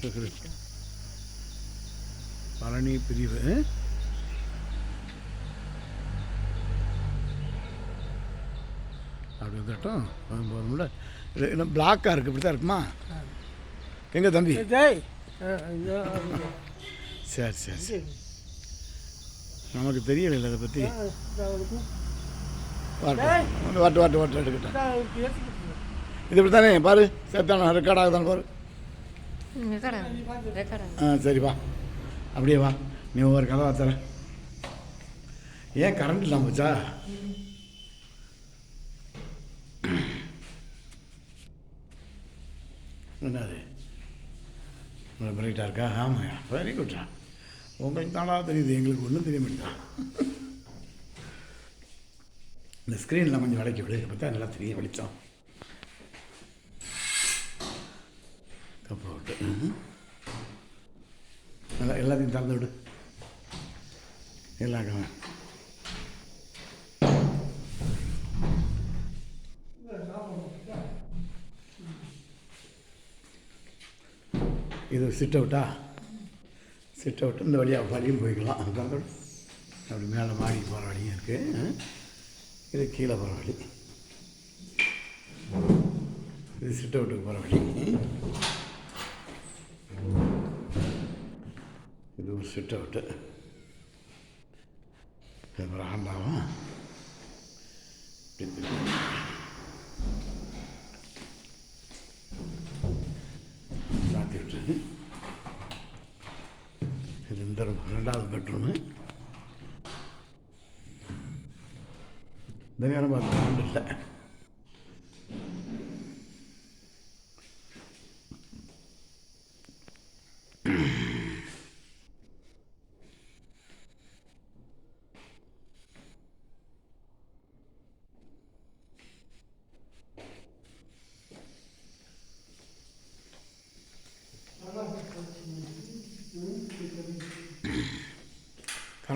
இருக்குது பழனி பிரிவு அப்படி வந்துட்டோம். போதும்ல இல்லை. பிளாக்காக இருக்குது இப்படி தான் இருக்குமா? எங்கே தம்பி? சரி சரி சரி. நமக்கு தெரியல அதை பற்றி வாட்டு வாட்டு வாட்டு வாட்டு எடுக்கட்டும். இது இப்படி தானே பாரு சேர்த்தான ரெக்கார்ட் ஆகுதான்னு பாரு. ஆ சரி வா. அப்படியே வா. நீ ஒவ்வொரு கதை வாத்தர ஏன் கரண்ட் இல்லாம போச்சா? என்னது? உங்களை பிரைட்டாக இருக்கா? ஆமாயா. வெரி குட்ரா உங்களுக்கு தானா தெரியுது. எங்களுக்கு ஒன்றும் தெரிய மாட்டேன் இந்த ஸ்க்ரீனில் கொஞ்சம் விளக்கி விடு. பார்த்தா நல்லா தெரியும் வெளிச்சம் கப்பை விட்டு நல்லா எல்லாத்தையும் திறந்து விடு. எல்லா க- இது சிட் அவுட்டா சிட் அவுட் இந்த வழியாக வழியும் போய்க்கலாம். திறந்து விடு. அப்படி மேலே மாடி போகிற வழியும் இருக்குது இது கீழே போகிற வழி. இது சிட் அவுட்டுக்கு போகிற வழி. இது ஒரு சுட் அவுட்டு அப்புறம் ஆண்டாவும் சாத்தி விட்டு இது இந்த ரெண்டாவது பெட்ரூமு இந்த நேரம் பார்த்து இல்லை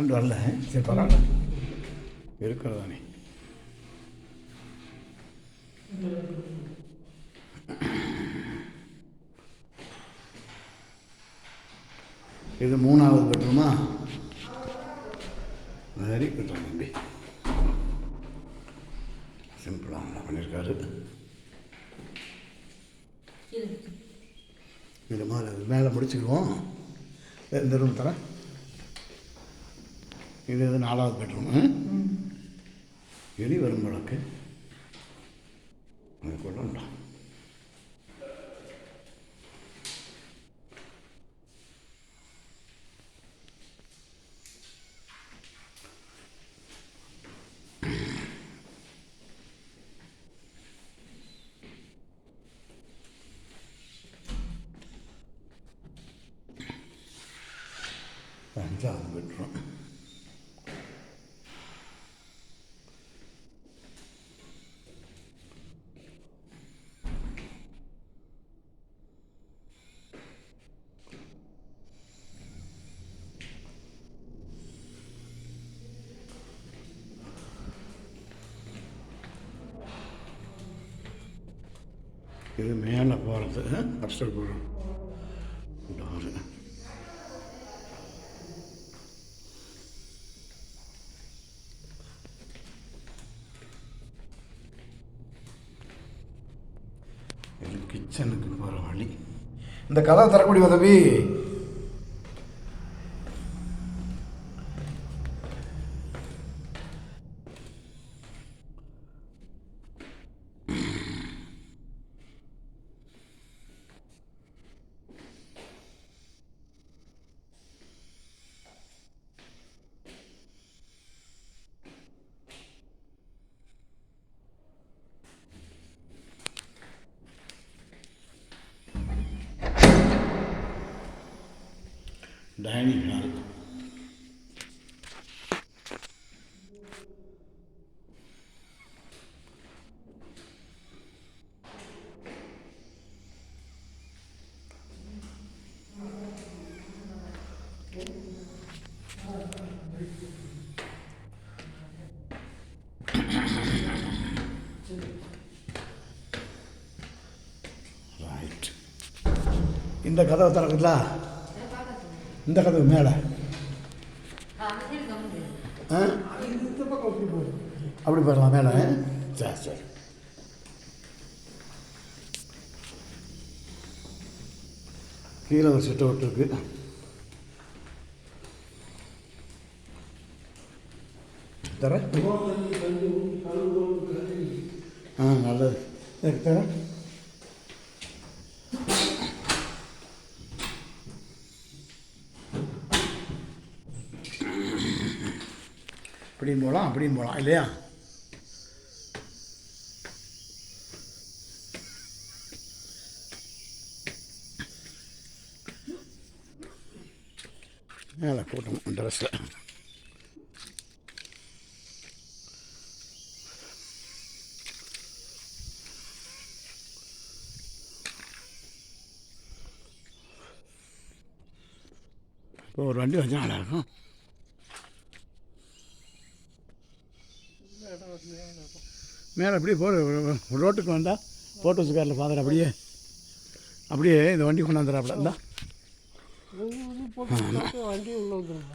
கரண்ட் வரல. சரி பரவாயில்ல. இருக்கிறதானே இது மூணாவது பெட்ரூமா? வெரி குட் தம்பி. சிம்பிளாக நல்லா பண்ணியிருக்காரு. இது. மாதிரி மேலே முடிச்சுக்குவோம். இந்த ரூம் தரேன். இது இது நாலாவது பெட்ரூம் எலி வரும் வழக்கு. அது அஞ்சாவது பெட்ரூம் இது மேலே போகிறது. அப்சல் போகிறோம் டோரு. இது கிச்சனுக்கு போகிற வழி. இந்த கதை தரக்கூடிய உதவி டைனிங் ஹால். ரைட் இந்த கதவை திறக்குங்களா இந்த கதவு மேலே. ஆ அப்படி போயிடலாம் மேலே. சரி சரி. கீழே ஒரு சிட் அவுட் இருக்கு. தர ஆ நல்லது. தர இப்படியும் போகலாம் அப்படியும் போகலாம். இல்லையா? மேலே கூட்டம் ட்ரெஸ்ஸில் இப்போ ஒரு வண்டி வச்சா நல்லாயிருக்கும் மேலே அப்படியே போகிற ரோட்டுக்கு வந்தால் போட்டோஸ் காரில் பார்க்குற அப்படியே. அப்படியே இந்த வண்டி கொண்டாந்துடுறாப்புல. இருந்தால் வண்டி உள்ள வந்துடும்